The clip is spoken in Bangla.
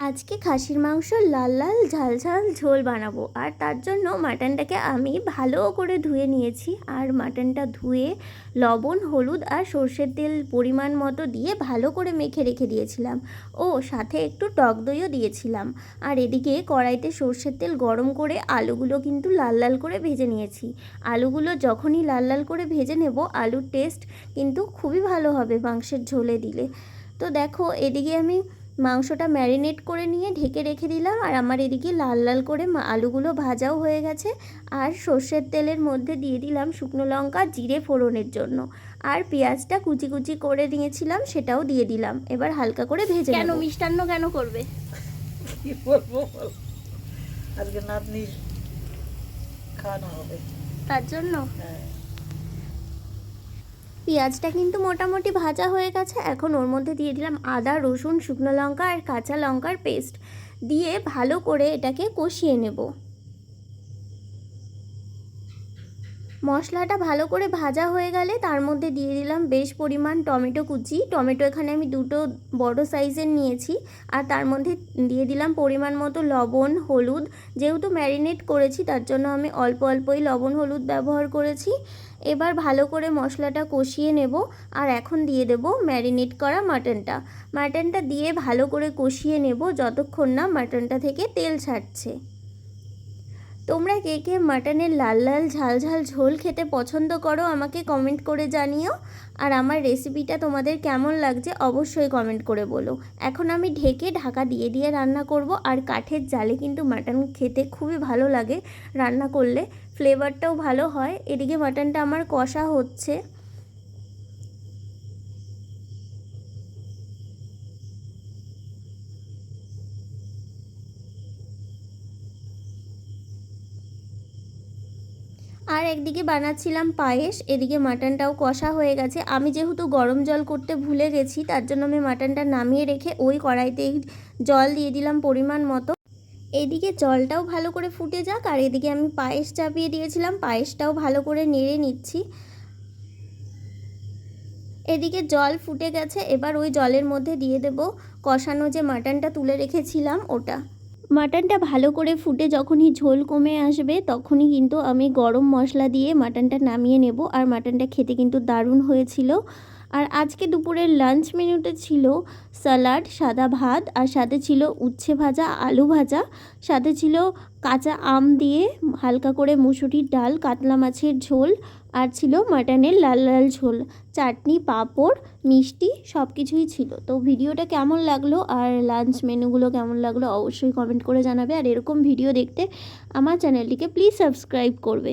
আজকে খাসির মাংস, লাল লাল, ঝাল ঝাল ঝোল বানাবো। আর তার জন্য মাটনটাকে আমি ভালো করে ধুয়ে নিয়েছি। আর মাটনটা ধুয়ে লবণ, হলুদ আর সর্ষের তেল পরিমাণ মতো দিয়ে ভালো করে মেখে রেখে দিয়েছিলাম। ও, সাথে একটু টক দইও দিয়েছিলাম। আর এদিকে কড়াইতে সর্ষের তেল গরম করে আলুগুলো কিন্তু লাল লাল করে ভেজে নিয়েছি। আলুগুলো যখনই লাল লাল করে ভেজে নেব, আলুর টেস্ট কিন্তু খুবই ভালো হবে মাংসের ঝোলে দিলে। তো দেখো, এদিকে আমি মাংসটা ম্যারিনেট করে নিয়ে ঢেকে রেখে দিলাম আর আমার এদিকে লাল লাল করে মা- আলুগুলো ভাজাও হয়ে গেছে আর সর্ষের তেলের মধ্যে দিয়ে দিলাম শুকনো লঙ্কা জিরে ফোড়নের জন্য। আর পেঁয়াজটা কুচি কুচি করে নিয়েছিলাম সেটাও দিয়ে দিলাম। এবার হালকা করে ভেজে কেন মিষ্টান্ন কেন করবে? কি বলব বল। আজকে নাতনির খাওয়ানো হবে। তার জন্য? হ্যাঁ। পেঁয়াজটা কিন্তু মোটামুটি ভাজা হয়ে গেছে। এখন ওর মধ্যে দিয়ে দিলাম আদা, রসুন, শুকনো লঙ্কা আর কাঁচা লঙ্কার পেস্ট। দিয়ে ভালো করে এটাকে কষিয়ে নেব। মশলাটা ভালো করে ভাজা হয়ে গেলে তার মধ্যে দিয়ে দিলাম বেশ পরিমাণ টমেটো কুচি। টমেটো এখানে আমি দুটো বড় সাইজের নিয়েছি আর তার মধ্যে দিয়ে দিলাম পরিমাণ মতো লবণ, হলুদ। যেহেতু ম্যারিনেট করেছি তার জন্য আমি অল্প অল্পই লবণ, হলুদ ব্যবহার করেছি। এবার ভালো করে মশলাটা কষিয়ে নেব আর এখন দিয়ে দেব ম্যারিনেট করা মাটনটা। মাটনটা দিয়ে ভালো করে কষিয়ে নেব যতক্ষণ না মাটনটা থেকে তেল ছাড়ছে। তোমরা কে কে মাটনের লাল লাল, ঝাল ঝাল ঝোল খেতে পছন্দ করো আমাকে কমেন্ট করে জানিও। আর আমার রেসিপিটা তোমাদের কেমন লাগছে অবশ্যই কমেন্ট করে বলো। এখন আমি ঢেকে ঢাকা দিয়ে দিয়ে রান্না করব আর কাঠের জালে কিন্তু মাটন খেতে খুবই ভালো লাগে রান্না করলে। ফ্লেভারটাও ভালো হয়, এদিকে মাটনটা আমার কষা হচ্ছে। আর একদিকে বানাচ্ছিলাম পায়েস, এদিকে মাটনটাও কষা হয়ে গেছে। আমি যেহেতু গরম জল করতে ভুলে গেছি, তার জন্য আমি মাটনটা নামিয়ে রেখে ওই কড়াইতেই জল দিয়ে দিলাম পরিমাণ মতো। এদিকে জলটাও ভালো করে ফুটে যাক, আর এদিকে আমি পায়েস চাপিয়ে দিয়েছিলাম, পায়েসটাও ভালো করে নেড়ে নিচ্ছি। এদিকে জল ফুটে গেছে, এবার ওই জলের মধ্যে দিয়ে দেব কষানো যে মাটনটা তুলে রেখেছিলাম, ওটা। মাটনটা ভালো করে ফুটে যখনই ঝোল কমে আসবে, তখনই কিন্তু আমি গরম মশলা দিয়ে মাটনটা নামিয়ে নেব। আর মাটনটা খেতে কিন্তু দারুণ হয়েছিল। আর আজকে দুপুরের লাঞ্চ মেনুতে ছিল স্যালাড সাদা ভাত, আর সাথে ছিল উচ্ছে ভাজা, আলু ভাজা। সাথে ছিল কাঁচা আম দিয়ে হালকা করে মুসুরির ডাল, কাতলা মাছের ঝোল, আর ছিল মাটনের লাল লাল ঝোল। চাটনি, পাঁপড়, মিষ্টি সব কিছুই ছিল। তো ভিডিওটা কেমন লাগল আর লাঞ্চ মেনুগুলো কেমন লাগল অবশ্যই কমেন্ট করে জানাবে। আর এরকম ভিডিও দেখতে আমার চ্যানেলটিকে প্লিজ সাবস্ক্রাইব করবে।